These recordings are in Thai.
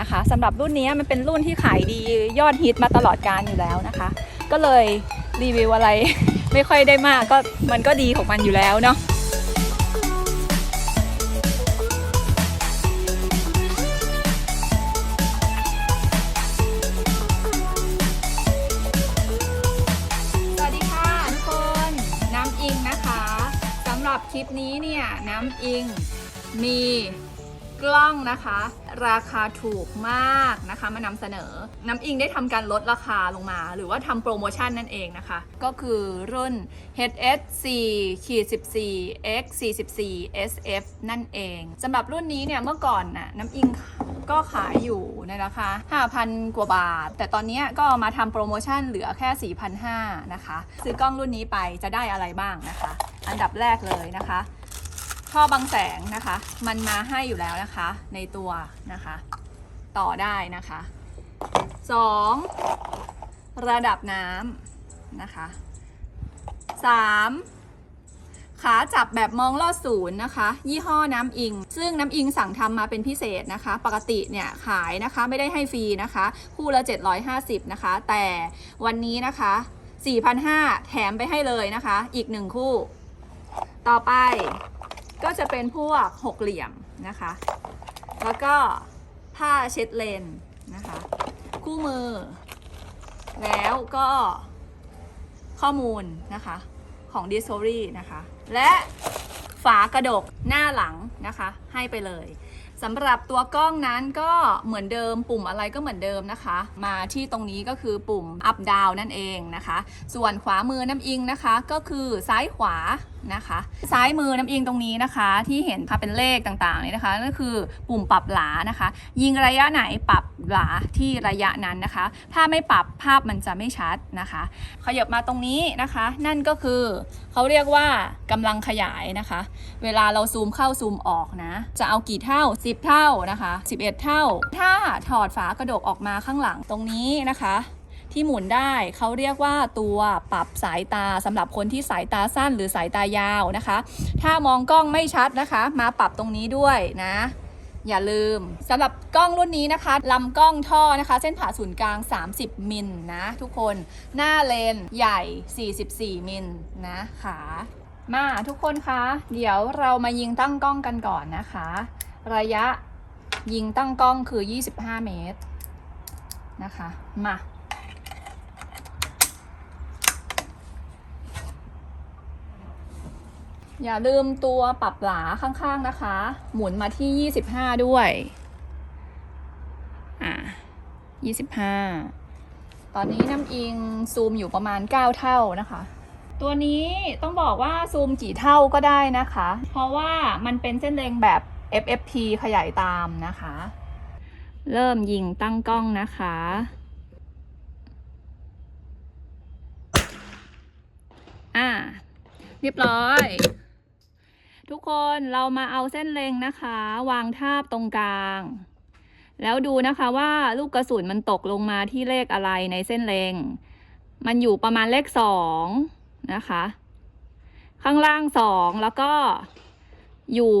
นะคะสำหรับรุ่นนี้มันเป็นรุ่นที่ขายดียอดฮิตมาตลอดการอยู่แล้วนะคะ ก็เลยรีวิวอะไร ไม่ค่อยได้มากก็มันก็ดีของมันอยู่แล้วเนาะสวัสดีค่ะทุกคนน้ำอิงนะคะสำหรับคลิปนี้เนี่ยน้ำอิงมี กล้องนะคะ ราคาถูกมากนะคะมานำเสนอ น้ำอิงได้ทำการลดราคาลงมา หรือว่าทำโปรโมชั่นนั่นเองนะคะ ก็คือรุ่น HS4 14 X44 SF นั่นเองสำหรับรุ่นนี้เนี่ยเมื่อก่อนน่ะน้ำอิงก็ขายอยู่ในราคา 5,000 กว่าบาท แต่ตอนนี้ก็มาทำโปรโมชั่นเหลือแค่ 4,500นะคะ ซื้อกล้องรุ่นนี้ไปจะได้อะไรบ้างนะคะ อันดับแรกเลยนะคะ ท่อบังแสงนะคะ มันมาให้อยู่แล้วนะคะ ในตัวนะคะ ต่อได้นะคะ 2. ระดับน้ำนะคะ 3. ขาจับแบบมองลอดศูนย์นะคะ ยี่ห้อน้ำอิง ซึ่งน้ำอิงสั่งทำมาเป็นพิเศษนะคะ ปกติเนี่ยขายนะคะไม่ได้ให้ฟรีนะคะ คู่ละ 750 นะคะ แต่วันนี้นะคะ 4,500 แถมไปให้เลยนะคะ อีกหนึ่งคู่ ต่อไป ก็จะเป็นพวกหกเหลี่ยมนะคะ แล้วก็ผ้าเช็ดเลนนะคะ คู่มือ แล้วก็ข้อมูลนะคะของ Discovery นะคะ และฝากระดกหน้าหลังนะคะ ให้ไปเลยสำหรับตัวกล้องนั้นก็เหมือนเดิมปุ่มอะไรก็เหมือนเดิมนะคะ มาที่ตรงนี้ก็คือปุ่ม up down นั่นเองนะคะ ส่วนขวามือน้ำอิงนะคะ ก็คือซ้ายขวา นะคะ ซ้ายมือน้ำอิงตรงนี้นะคะที่เห็นค่ะเป็นเลขต่างๆนี่นะคะนั่นคือปุ่มปรับหลานะคะ ยิงระยะไหนปรับหลาที่ระยะนั้นนะคะ ถ้าไม่ปรับภาพมันจะไม่ชัดนะคะขยับมาตรงนี้นะคะ นั่นก็คือเขาเรียกว่ากำลังขยายนะคะ เวลาเราซูมเข้าซูมออกนะ จะเอากี่เท่า 10 เท่านะคะ 11 เท่า ถ้าถอดฝากระดกออกมาข้างหลังตรงนี้นะคะ ที่หมุนได้เขาเรียกว่าตัวปรับสายตาสำหรับคนที่สายตาสั้นหรือสายตายาวนะคะ ถ้ามองกล้องไม่ชัดนะคะ มาปรับตรงนี้ด้วยนะอย่าลืมสำหรับกล้องรุ่นนี้นะคะลำกล้องท่อนะคะ เส้นผ่าศูนย์กลาง 30 มิลนะทุกคนหน้าเลนใหญ่ 44 มิลนะขามาทุกคนคะเดี๋ยวเรามายิงตั้งกล้องกันก่อนนะคะ ระยะยิงตั้งกล้องคือ 25 เมตรนะคะมา อย่าลืมตัวปรับหลาข้างๆนะคะ หมุนมาที่ 25 ด้วย อะ25 ตอนนี้น้ำอิงซูมอยู่ประมาณ 9 เท่านะคะ ตัวนี้ต้องบอกว่าซูมกี่เท่าก็ได้นะคะ เพราะว่ามันเป็นเส้นเล็งแบบ FFP ขยายตามนะคะ เริ่มยิงตั้งกล้องนะคะ อ่า เรียบร้อย ทุกคนเรามาเอาเส้นเล็งนะคะ วางทาบตรงกลาง แล้วดูนะคะว่าลูกกระสุนมันตกลงมาที่เลขอะไรในเส้นเล็ง มันอยู่ประมาณเลขสองนะคะ ข้างล่างสองแล้วก็อยู่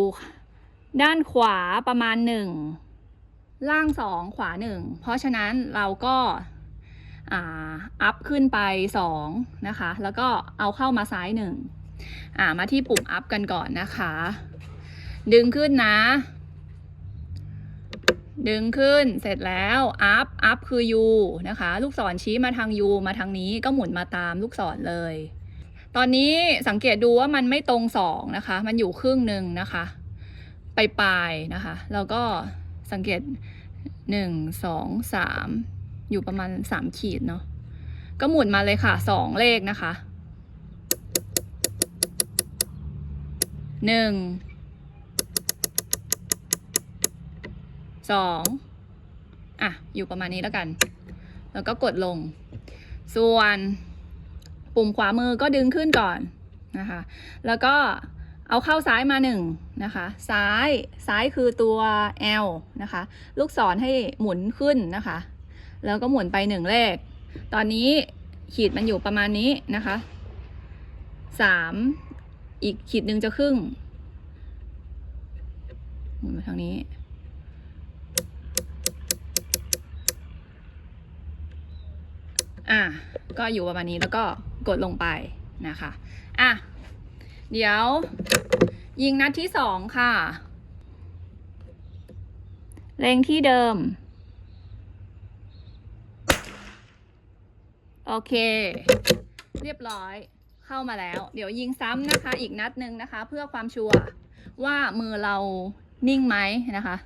ด้านขวาประมาณหนึ่งล่างสองขวาหนึ่งเพราะฉะนั้นเราก็อัพขึ้นไปสองนะคะ แล้วก็เอาเข้ามาซ้ายหนึ่ง อ่ามาที่ปุ่มอัพกันก่อนนะคะ ดึงขึ้นนะ ดึงขึ้นเสร็จแล้วอัพอัพคือ U นะคะ ลูกศรชี้มาทาง U มาทางนี้ก็หมุนมาตามลูกศรเลย ตอนนี้สังเกตดูว่ามันไม่ตรงสองนะคะ มันอยู่ครึ่งหนึ่งนะคะไปปลายนะคะ แล้วก็สังเกตหนึ่งสองสามอยู่ประมาณสามขีดเนาะก็หมุนมาเลยค่ะสองเลขนะคะ หนึ่งสองอะ อยู่ประมาณนี้แล้วกัน แล้วก็กดลง ส่วนปุ่มขวามือก็ดึงขึ้นก่อนนะคะ แล้วก็เอาเข้าซ้ายมาหนึ่งนะคะ ซ้ายซ้ายคือตัว L นะคะ ลูกศรให้หมุนขึ้นนะคะ แล้วก็หมุนไปหนึ่งเลข ตอนนี้ขีดมันอยู่ประมาณนี้นะคะสาม อีกขีดหนึ่งจะครึ่งหมุนมาทางนี้ อะ ก็อยู่ประมาณนี้แล้วก็กดลงไปนะคะ อะ เดี๋ยว ยิงนัดที่สองค่ะ เล็งที่เดิม โอเค เรียบร้อย เข้ามาแล้ว เดี๋ยวยิงซ้ำนะคะ อีกนัดหนึ่งนะคะ เพื่อความชัวร์ว่ามือเรานิ่งไหมนะคะ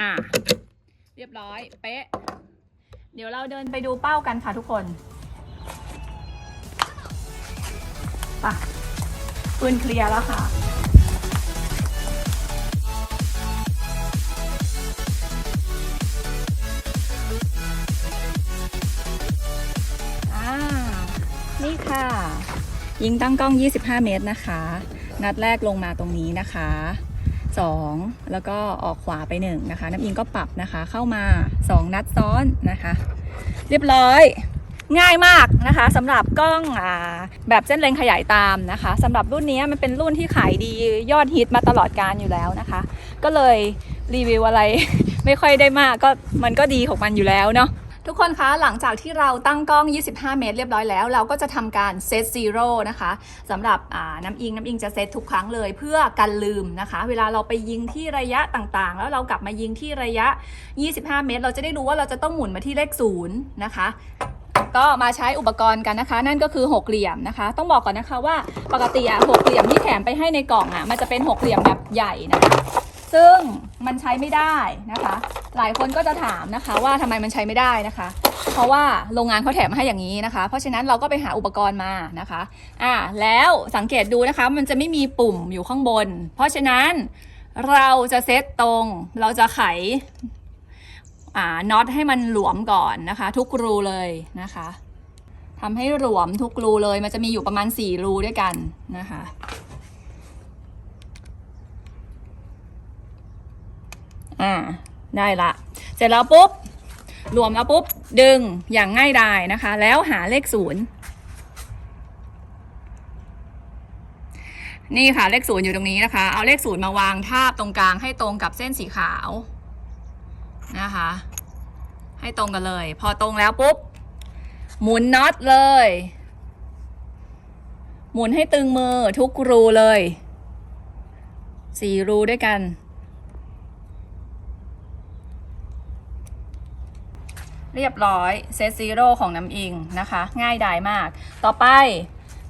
อะ เรียบร้อย เป๊ะ เดี๋ยวเราเดินไปดูเป้ากันค่ะทุกคนปะปืนเคลียร์แล้วค่ะ ค่ะ ยิงตั้งกล้อง 25 เมตรนะคะ นัดแรกลงมาตรงนี้นะคะ 2 แล้วก็ออกขวาไป 1 นะคะ น้ำอิงก็ปรับนะคะ เข้ามา 2 นัดซ้อนนะคะ เรียบร้อยง่ายมากนะคะสำหรับกล้องอแบบเส้นเลนขยายตามนะคะสำหรับรุ่นนี้มันเป็นรุ่นที่ขายดียอดฮิตมาตลอดการอยู่แล้วนะคะ ก็เลยรีวิวอะไร ไม่ค่อยได้มากก็มันก็ดีของมันอยู่แล้วเนาะ ทุกคนคะหลังจากที่เราตั้งกล้อง 25 เมตรเรียบร้อยแล้ว เราก็จะทำการเซตซีโร่นะคะสำหรับน้ำอิงน้ำอิงจะเซตทุกครั้งเลย เพื่อกันลืมนะคะ เวลาเราไปยิงที่ระยะต่างๆ แล้วเรากลับมายิงที่ระยะ 25 เมตร เราจะได้รู้ว่าเราจะต้องหมุนมาที่เลขศูนย์นะคะก็มาใช้อุปกรณ์กันนะคะ นั่นก็คือหกเหลี่ยมนะคะ ต้องบอกก่อนนะคะว่าปกติอะหกเหลี่ยมที่แถมไปให้ในกล่องอะมันจะเป็นหกเหลี่ยมแบบใหญ่นะคะ ซึ่งมันใช้ไม่ได้นะคะ หลายคนก็จะถามนะคะว่าทำไมมันใช้ไม่ได้นะคะ เพราะว่าโรงงานเขาแถมมาให้อย่างนี้นะคะ เพราะฉะนั้นเราก็ไปหาอุปกรณ์มานะคะอ่าแล้วสังเกตดูนะคะ มันจะไม่มีปุ่มอยู่ข้างบน เพราะฉะนั้นเราจะเซตตรงเราจะไขอ่าน็อตให้มันหลวมก่อนนะคะ ทุกรูเลยนะคะทำให้หลวมทุกรูเลยมันจะมีอยู่ประมาณ 4 รูด้วยกันนะคะ อ่าได้ละ เสร็จแล้วปุ๊บ รวมแล้วปุ๊บ ดึงอย่างง่ายดายนะคะ แล้วหาเลขศูนย์นี่ค่ะเลขศูนย์อยู่ตรงนี้นะคะ เอาเลขศูนย์มาวางทาบตรงกลางให้ตรงกับเส้นสีขาวนะคะ ให้ตรงกันเลย พอตรงแล้วปุ๊บ หมุนน็อตเลย หมุนให้ตึงมือทุกรูเลยสี่รูด้วยกัน เรียบร้อยเซตซีโร่ของน้ำอิงนะคะ ง่ายดายมาก ต่อไป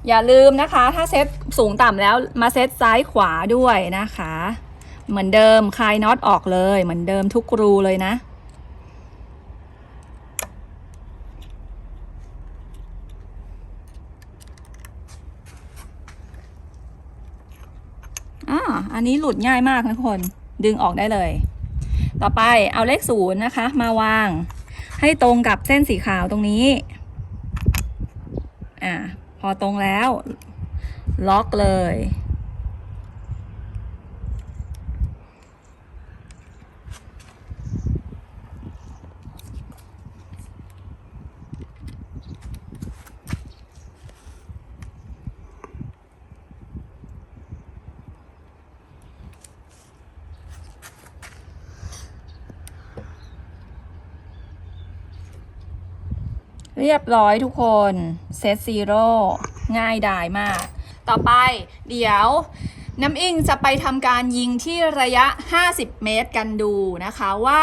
อย่าลืมนะคะ ถ้าเซตสูงต่ำแล้วมาเซตซ้ายขวาด้วยนะคะ เหมือนเดิมคลายน็อตออกเลย เหมือนเดิมทุกรูเลยนะ อ่าอันนี้หลุดง่ายมากนะคน ดึงออกได้เลย ต่อไปเอาเลขศูนย์นะคะ มาวาง ให้ตรงกับเส้นสีขาวตรงนี้ อ่า พอตรงแล้ว ล็อกเลย เรียบร้อยทุกคนเซตซีโร่ง่ายดายมาก ต่อไปเดี๋ยวน้ำอิงจะไปทำการยิงที่ระยะ 50 เมตรกันดูนะคะว่า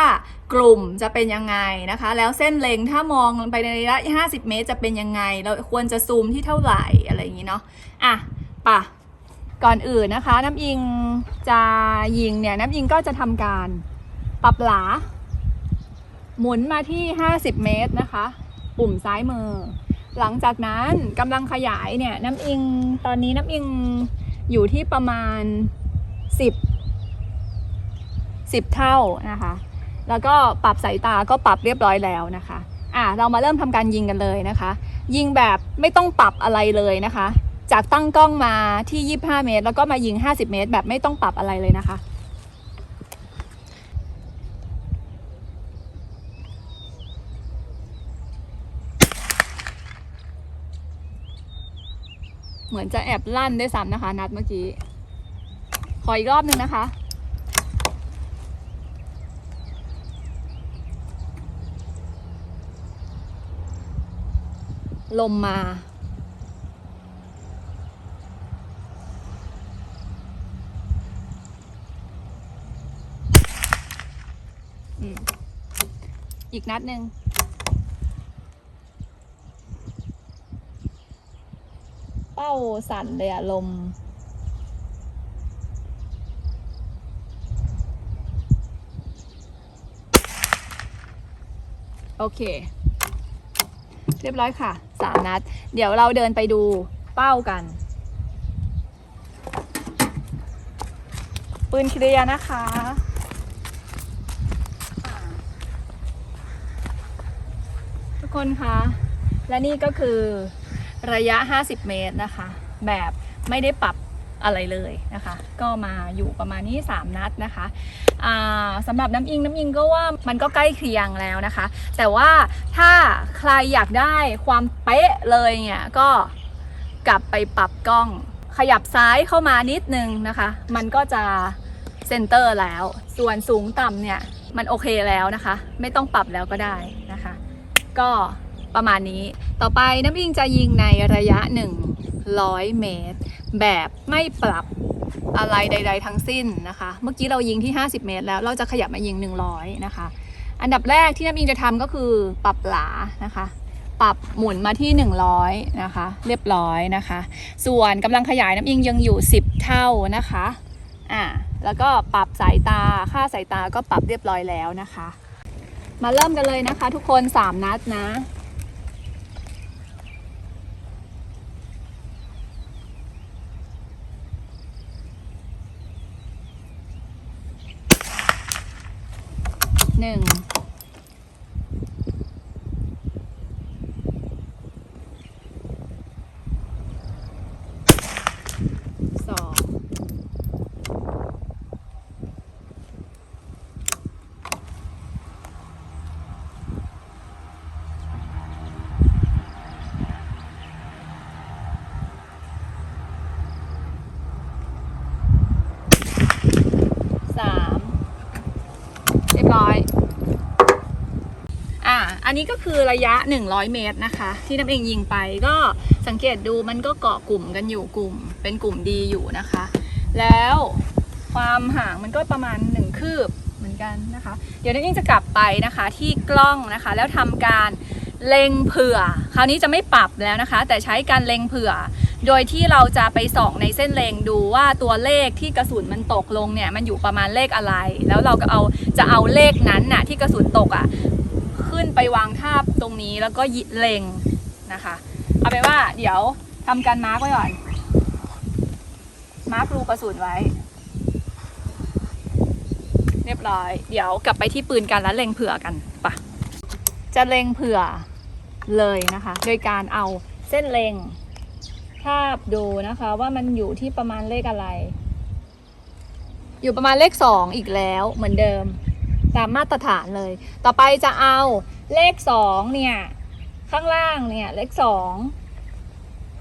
กลุ่มจะเป็นยังไงนะคะ แล้วเส้นเล็งถ้ามองไปในระยะ 50 เมตร จะเป็นยังไง เราควรจะซูมที่เท่าไหร่อะไรอย่างนี้เนาะอะปะก่อนอื่นนะคะ น้ำอิงจะยิงเนี่ยน้ำอิงก็จะทำการปรับหลา หมุนมาที่ 50 เมตรนะคะ ปุ่มซ้ายมือ หลังจากนั้นกำลังขยายเนี่ยน้ำอิงตอนนี้น้ำอิงอยู่ที่ประมาณ 10 10 เท่านะคะ แล้วก็ปรับสายตาก็ปรับเรียบร้อยแล้วนะคะอะเรามาเริ่มทำการยิงกันเลยนะคะ ยิงแบบไม่ต้องปรับอะไรเลยนะคะ จากตั้งกล้องมาที่ 25 เมตร แล้วก็มายิง 50 เมตร แบบไม่ต้องปรับอะไรเลยนะคะ มือนจะแอบลั่นได้ซ้ำนะคะ นัดเมื่อกี้ ขออีกรอบหนึ่งนะคะ ลมมา อีกนัดหนึ่ง เป้าสั่นเลยอะลม โอเค เรียบร้อยค่ะสามนัด เดี๋ยวเราเดินไปดูเป้ากัน ปืนเคลียร์นะคะทุกคนคะ และนี่ก็คือ ระยะ 50 เมตรนะคะ แบบไม่ได้ปรับอะไรเลยนะคะ ก็มาอยู่ประมาณนี้ 3 นัดนะคะสำหรับน้ำอิงน้ำอิงก็ว่ามันก็ใกล้เคียงแล้วนะคะ แต่ว่าถ้าใครอยากได้ความเป๊ะเลยเนี่ยก็กลับไปปรับกล้องขยับซ้ายเข้ามานิดนึงนะคะ มันก็จะเซนเตอร์แล้ว ส่วนสูงต่ำเนี่ย มันโอเคแล้วนะคะ ไม่ต้องปรับแล้วก็ได้นะคะ ก็ ประมาณนี้ ต่อไปน้ำอิงจะยิงในระยะ 100 เมตร แบบไม่ปรับอะไรใด ๆ ทั้งสิ้นนะคะ เมื่อกี้เรายิงที่ 50 เมตร แล้วเราจะขยับมายิง 100 นะคะ อันดับแรกที่น้ำอิงจะทำก็คือปรับหลานะคะ ปรับหมุนมาที่ 100 นะคะ เรียบร้อยนะคะ ส่วนกำลังขยายน้ำอิงยังอยู่ 10 เท่านะคะอ่าแล้วก็ปรับสายตา ค่าสายตาก็ปรับเรียบร้อยแล้วนะคะ มาเริ่มกันเลยนะคะ ทุกคน 3 นัดนะ หนึ่ง สอง สาม เร้อย อ่า อันนี้ก็คือระยะ 100 เมตรนะคะ ที่น้ำเองยิงไปก็สังเกตดูมันก็เกาะกลุ่มกันอยู่กลุ่ม เป็นกลุ่มดีอยู่นะคะ แล้วความห่างมันก็ประมาณ 1 คืบเหมือนกันนะคะ เดี๋ยวน้ำเองจะกลับไปนะคะที่กล้องนะคะ แล้วทำการเล็งเผื่อ คราวนี้จะไม่ปรับแล้วนะคะ แต่ใช้การเล็งเผื่อ โดยที่เราจะไปส่องในเส้นเลงดูว่าตัวเลขที่กระสุนมันตกลงเนี่ยมันอยู่ประมาณเลขอะไร แล้วเราก็เอาจะเอาเลขนั้นน่ะที่กระสุนตกอะขึ้นไปวางทาบตรงนี้แล้วก็ยิเลงนะคะ เอาไปนว่าเดี๋ยวทำการมาร์กไว้ก่อน มาร์กรูกระสุนไว้ เรียบร้อย เดี๋ยวกลับไปที่ปืนกันแล้วเล็งเผื่อกันปะจะเล็งเผื่อเลยนะคะ โดยการเอาเส้นเล็งาบดูนะคะว่ามันอยู่ที่ประมาณเลขอะไร อยู่ประมาณเลขสองอีกแล้วเหมือนเดิม ตามมาตรฐานเลย ต่อไปจะเอาเลขสองเนี่ย ข้างล่างเนี่ยเลขสอง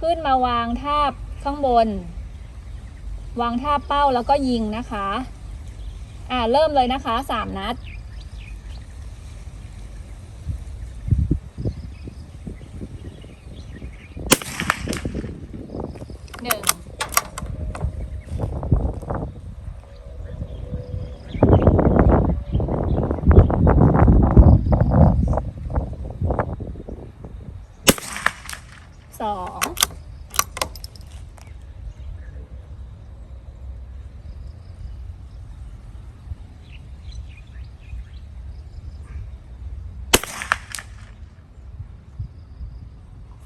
ขึ้นมาวางทาบข้างบน วางทาบเป้าแล้วก็ยิงนะคะ อ่าเริ่มเลยนะคะสามนัด หนึ่ง สอง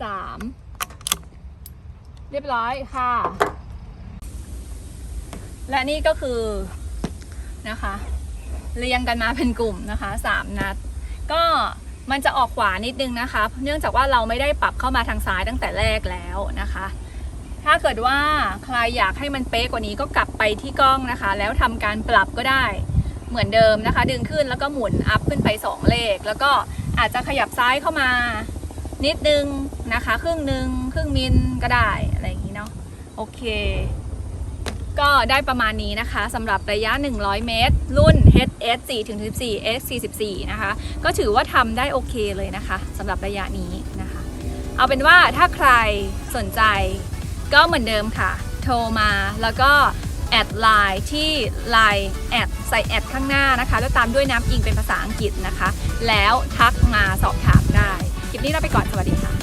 สาม เรียบร้อยค่ะ และนี่ก็คือนะคะ เรียงกันมาเป็นกลุ่มนะคะสามนัด ก็มันจะออกขวานิดนึงนะคะ เนื่องจากว่าเราไม่ได้ปรับเข้ามาทางซ้ายตั้งแต่แรกแล้วนะคะ ถ้าเกิดว่าใครอยากให้มันเป๊ะกว่านี้ก็กลับไปที่กล้องนะคะ แล้วทำการปรับก็ได้เหมือนเดิมนะคะ ดึงขึ้นแล้วก็หมุนอัพขึ้นไปสองเลข แล้วก็อาจจะขยับซ้ายเข้ามา นิดนึง นะคะ ครึ่งหนึ่งครึ่งมิลก็ได้อะไรอย่างนี้เนาะโอเค ก็ได้ประมาณนี้นะคะสำหรับระยะ 100 เมตร รุ่น HS 4ถึง14 S 44นะคะ ก็ถือว่าทำได้โอเคเลยนะคะสำหรับระยะนี้นะคะ เอาเป็นว่าถ้าใครสนใจก็เหมือนเดิมค่ะ โทรมาแล้วก็แอดไลน์ที่ไลน์แอดใส่แอดข้างหน้านะคะ แล้วตามด้วยน้ำอิงเป็นภาษาอังกฤษนะคะ แล้วทักมาสอบถามได้ คลิปนี้เราไปก่อน สวัสดีค่ะ